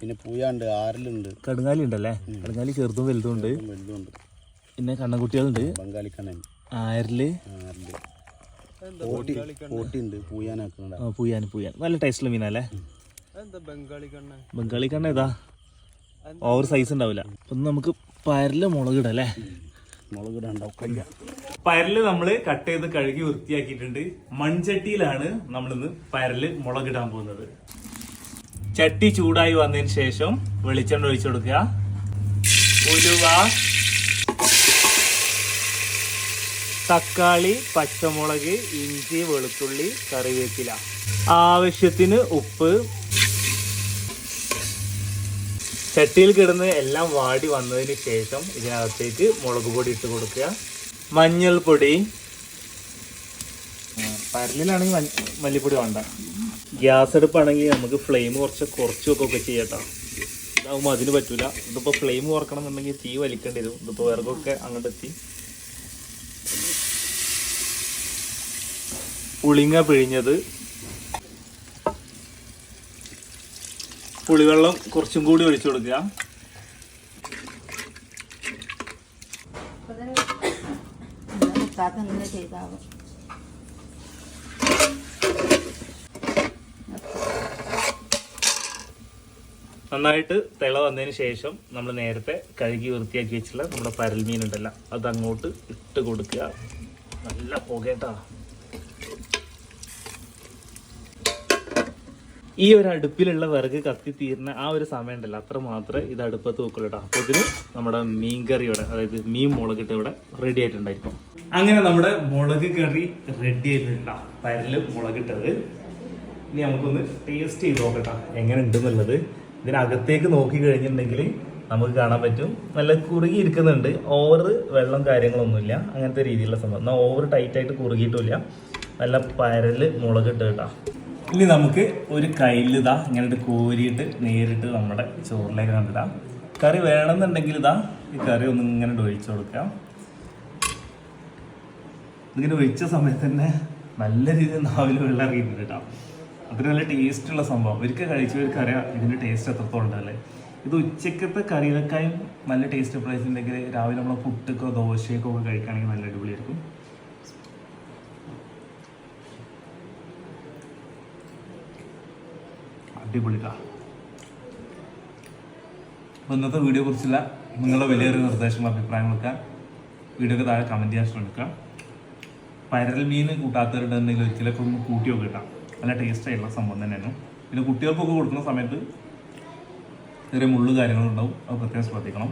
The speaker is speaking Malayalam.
പിന്നെ പൂയാണ്ട് ആറിലുണ്ട് കടുങ്ങാലി ഉണ്ടല്ലേ കടുങ്ങാലി ചെറുതും വലുതും ഉണ്ട് വലുതുണ്ട് പിന്നെ കണ്ണൻകുട്ടികളുണ്ട്. ബംഗാളി കണ്ണൻ ആരിൽ. ആറിൽ പോട്ടി പോട്ടി ഉണ്ട് പൂയാനാക്കുന്നുണ്ട്. ആ, പൂയാൻ പൂയാൻ. നല്ല ടേസ്റ്റുള്ള മീനല്ലേ? ബംഗാളി കണ്ണ? ബംഗാളി കണ്ണ ഏതാ? ഓവർ സൈസ് ഉണ്ടാവില്ല. ഒന്ന് നമുക്ക് പയറിൽ മുളക് ഇടല്ലേ മുളക് ഇടാണ്ടാവും കയ്യ പയറിൽ നമ്മൾ കട്ട് ചെയ്ത് കഴുകി വൃത്തിയാക്കിയിട്ടുണ്ട്. മൺചട്ടിയിലാണ് നമ്മളിന്ന് പയറിൽ മുളകിടാൻ പോകുന്നത്. ചട്ടി ചൂടായി വന്നതിന് ശേഷം വെളിച്ചെണ്ണ ഒഴിച്ചു കൊടുക്കുക. ഉലുവ തക്കാളി പച്ചമുളക് ഇഞ്ചി വെളുത്തുള്ളി കറിവേപ്പില. ആവശ്യത്തിന് ഉപ്പ്. ചട്ടിയിൽ കിടന്ന് എല്ലാം വാടി വന്നതിന് ശേഷം ഇതിനകത്തേക്ക് മുളക് പൊടി ഇട്ട് കൊടുക്കുക. മഞ്ഞൾപ്പൊടി. പരലിലാണെങ്കിൽ മല്ലിപ്പൊടി വേണ്ട. ഗ്യാസ് അടുപ്പാണെങ്കിൽ നമുക്ക് ഫ്ലെയിം കുറച്ച് കുറച്ച് വെക്കൊക്കെ ചെയ്യട്ടോ ഇതാവുമ്പോൾ അതിന് പറ്റില്ല ഇതിപ്പോൾ ഫ്ലെയിം കുറക്കണം എന്നുണ്ടെങ്കിൽ തീ വലിക്കേണ്ടി വരും. ഇതിപ്പോൾ വിറകൊക്കെ അങ്ങോട്ട് എത്തി പുളിങ്ങ പിഴിഞ്ഞത്. പുളിവെള്ളം കുറച്ചും കൂടി ഒഴിച്ചു കൊടുക്കുക. ചെയ്താവും നന്നായിട്ട് തിള വന്നതിന് ശേഷം നമ്മൾ നേരത്തെ കഴുകി വൃത്തിയാക്കി വെച്ചിട്ടുള്ള നമ്മുടെ പരൽ മീൻ ഉണ്ടല്ലോ അത് അങ്ങോട്ട് ഇട്ട് കൊടുക്കുക. നല്ല പുകേട്ടാ ഈ ഒരു അടുപ്പിലുള്ള വിറക് കത്തി തീരുന്ന ആ ഒരു സമയം ഉണ്ടല്ലോ അത്ര മാത്രമേ ഇത് അടുപ്പത്ത് വെക്കുള്ളൂ അപ്പോൾ ഇതിന് നമ്മുടെ മീൻ കറിയുടെ അതായത് മീൻ മുളകിട്ട് ഇവിടെ റെഡി ആയിട്ടുണ്ടായിരിക്കും. അങ്ങനെ നമ്മുടെ മുളക് കറി റെഡി ആയിട്ടുണ്ട പരൽ മുളകിട്ടത്. ഇനി നമുക്കൊന്ന് ടേസ്റ്റ് ചെയ്ത് നോക്കട്ടാ എങ്ങനെ ഉണ്ടെന്നുള്ളത് ഇതിനകത്തേക്ക് നോക്കി കഴിഞ്ഞിട്ടുണ്ടെങ്കിൽ നമുക്ക് കാണാൻ പറ്റും. നല്ല കുറുകി ഇരിക്കുന്നുണ്ട് ഓവർ വെള്ളം കാര്യങ്ങളൊന്നുമില്ല. അങ്ങനത്തെ രീതിയിലുള്ള സംഭവം. എന്നാൽ ഓവർ ടൈറ്റ് ആയിട്ട് കുറുകിയിട്ടില്ല. നല്ല പരൽ മുളകിട്ട് കേട്ടാ. ഇനി നമുക്ക് ഒരു കയ്യിൽ ഇങ്ങനെ കോരിയിട്ട് നേരിട്ട് നമ്മുടെ ചോറിലേക്ക് കണ്ടിടാം കറി വേണമെന്നുണ്ടെങ്കിൽ ഇതാ ഈ കറി ഒന്ന് ഇങ്ങനെ ഒഴിച്ചു കൊടുക്കാം. ഇങ്ങനെ ഒഴിച്ച സമയത്ത് തന്നെ നല്ല രീതിയിൽ നാവിൽ വെള്ളം ഇറങ്ങിയിട്ടുണ്ട് കേട്ടോ. അത്ര നല്ല ടേസ്റ്റുള്ള സംഭവം. ഒരിക്കൽ കഴിച്ചവർക്ക് അറിയാം ഇതിന്റെ ടേസ്റ്റ് എത്രത്തോളം ഉണ്ടല്ലേ ഇത് ഉച്ചക്കത്തെ കറികൾക്കായും നല്ല ടേസ്റ്റ് പ്രൈസ് ഉണ്ടെങ്കിൽ രാവിലെ നമ്മൾ പുട്ടൊക്കെ ദോശയൊക്കെ ഒക്കെ കഴിക്കുകയാണെങ്കിൽ നല്ല അടിപൊളിയായിരിക്കും. അടിപൊളിട്ടാ ഇന്നത്തെ വീഡിയോ കുറിച്ചുള്ള നിങ്ങളുടെ വലിയൊരു നിർദ്ദേശങ്ങളും അഭിപ്രായങ്ങളൊക്കെ വീഡിയോക്ക് താഴെ കമന്റ് ചെയ്യാൻ ശ്രമിക്കുക പരൽ മീൻ കൂട്ടാത്തവരുണ്ടെന്നുണ്ടെങ്കിൽ ഒരിക്കലൊക്കെ ഒന്ന് കൂട്ടിയൊക്കെ കിട്ടാം കേട്ടോ നല്ല ടേസ്റ്റ് ആയിട്ടുള്ള സംഭവം തന്നെയാണ്. പിന്നെ കുട്ടികൾക്കൊക്കെ കൊടുക്കുന്ന സമയത്ത് ചെറിയ മുള്ളു കാര്യങ്ങളുണ്ടാവും. അത് പ്രത്യേകം ശ്രദ്ധിക്കണം.